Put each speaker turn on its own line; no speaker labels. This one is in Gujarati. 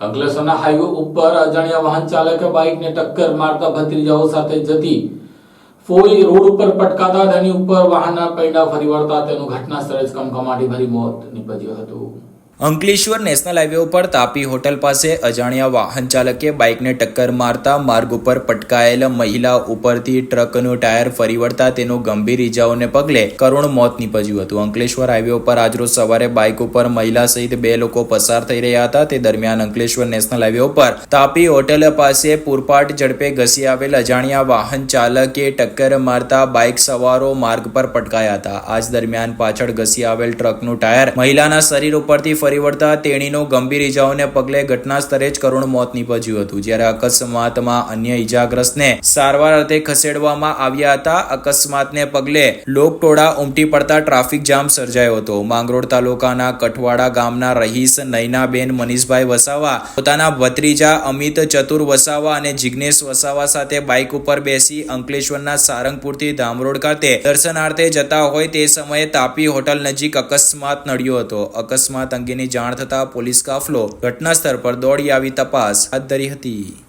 અંકલેશ્વરના હાઈવે ઉપર અજાણ્યા વાહન ચાલકે બાઇકને ટક્કર મારતા ભત્રીજાઓ સાથે જતી ફોઈ રોડ ઉપર પટકાતા તેની ઉપર વાહનના પૈડા ફરી વળતા તેનું ઘટના સ્થળે જ કમકમાટી ભરી મોત નીપજ્યું હતું.
અંકલેશ્વર નેશનલ હાઈવે ઉપર તાપી હોટલ પાસે અજાણ્યા વાહન ચાલકે બાઇકને ટક્કર મારતા માર્ગ ઉપર પટકાયેલ મહિલા ઉપરથી ટ્રકનું ટાયર ફરી વળતા તેનું ગંભીર ઇજાઓને પગલે કરુણ મોત નીપજ્યું હતું. અંકલેશ્વર હાઈવે ઉપર આજરોજ સવારે બાઇક ઉપર મહિલા સહિત બે લોકો પસાર થઈ રહ્યા હતા. તે દરમિયાન અંકલેશ્વર નેશનલ હાઈવે ઉપર તાપી હોટલ પાસે પૂરપાટ ઝડપે ઘસી આવેલ અજાણ્યા વાહન ચાલકે ટક્કર મારતા બાઇક સવારો માર્ગ પર પટકાયા હતા. આજ દરમિયાન પાછળ ઘસી આવેલ ટ્રકનું ટાયર મહિલાના શરીર ઉપરથી ફરી વળતા તેણીનો ગંભીર ઇજાઓને પગલે ઘટના સ્થળે જ કરુણ મોત નીપજ્યું હતું. જ્યારે અકસ્માતમાં અન્ય ઇજાગ્રસ્તને સારવાર અર્થે ખસેડવામાં આવ્યા હતા, અકસ્માતને પગલે લોકટોળા ઉમટી પડતા ટ્રાફિક જામ સર્જાયો હતો. માંગરોળ તાલુકાના કઠવાડા ગામના રહીશ નૈનાબેન, મનીષભાઈ વસાવા, પોતાના ભત્રીજા અમિત, ચતુર વસાવા અને જિગ્નેશ વસાવા સાથે બાઇક ઉપર બેસી અંકલેશ્વરના સારંગપુરથી ધામરોડ ખાતે દર્શનાર્થે જતા હોય તે સમયે તાપી હોટલ નજીક અકસ્માત નડ્યો હતો. અકસ્માત અંગેની જાણ થતાં પોલીસ કાફલો ઘટના સ્થળ પર દોડી આવી તપાસ હાથ ધરી હતી.